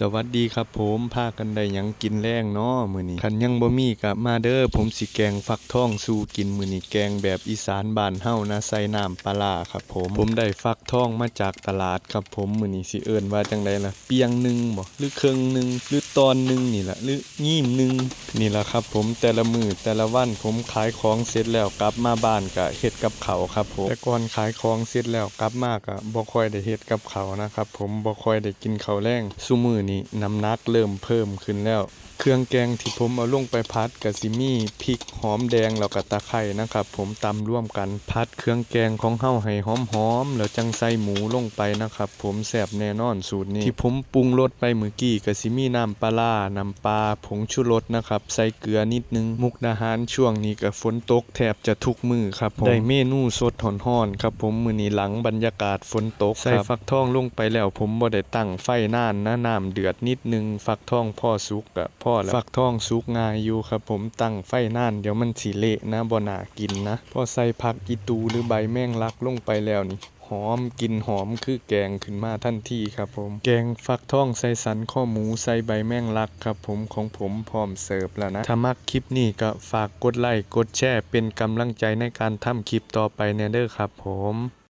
สวัสดีครับผมพากันได้ยังกินแรงเนาะมือนี้คันยังบ่มีก็มาเด้อผมสิแกงฟักทองสู่กินมือนี้แกงแบบอีสานบ้านเฮานะใส่น้ำปลาครับผม ผมได้ฟักทองมาจากตลาดครับผมมือนี้สิเอิ้นว่าจังไดล่ะเปียงหนึ่งบ่หรือเครึ่องหนึ่งหรือตอนหนึ่งนี่ล่ะหรืองี่มหนึ่งนี่ล่ะครับ ผมแต่ละมือแต่ละวันผมขายของเสร็จแล้วกลับมาบ้านก็เฮ็ดกับเขาครับผมแต่ก่อนขายของเสร็จแล้วกลับมาก็บ่ค่อยได้เฮ็ดกับเขานะครับผมบ่ค่อยได้กินข้าวแลงซุมื้อนี้น้ำหนักเริ่มเพิ่มขึ้นแล้ว เครื่องแกงที่ผมเอาลงไปพัดก็สิมี่พริกหอมแดงแล้วก็ตะไคร้นะครับผมตำร่วมกันพัดเครื่องแกงของเฮาให้หอมๆแล้วจังใส่หมูลงไปนะครับผมแซ่บแน่นอนสูตรนี้ที่ผมปรุงรสไปเมื่อกี้ก็สิมี่น้ำปลาร้าน้ำปลาผงชูรสนะครับใส่เกลือนิดนึงมุกดาหารช่วงนี้ก็ฝนตกแทบจะทุกมือครับผมได้เมนูสดฮ้อนๆครับผมมื้อนี้หลังบรรยากาศฝนตกใส่ฟักทองลงไปแล้วผมบ่ได้ตั้งไฟนานนะน้ำเดือดนิดนึงฟักทองพ่อสุกก็พอแล้วฟักทองสุกง่ายอยู่ครับ ผมตั้งไฟนานเดี๋ยวมันสิเละนะบ่น่ากินนะพอใส่ผักอีตูหรือใบแมงลักลงไปแล้วนี่หอมกินหอมคือแกงขึ้นมาทันทีครับผม แกงฟักทองใส่สันข้อหมูใส่ใบแมงลักครับผมของผมพร้อมเสิร์ฟแล้วนะ ถ้ามักคลิปนี้ก็ฝากกดไลค์กดแชร์เป็นกำลังใจในการทำคลิปต่อไปแน่เด้อครับผม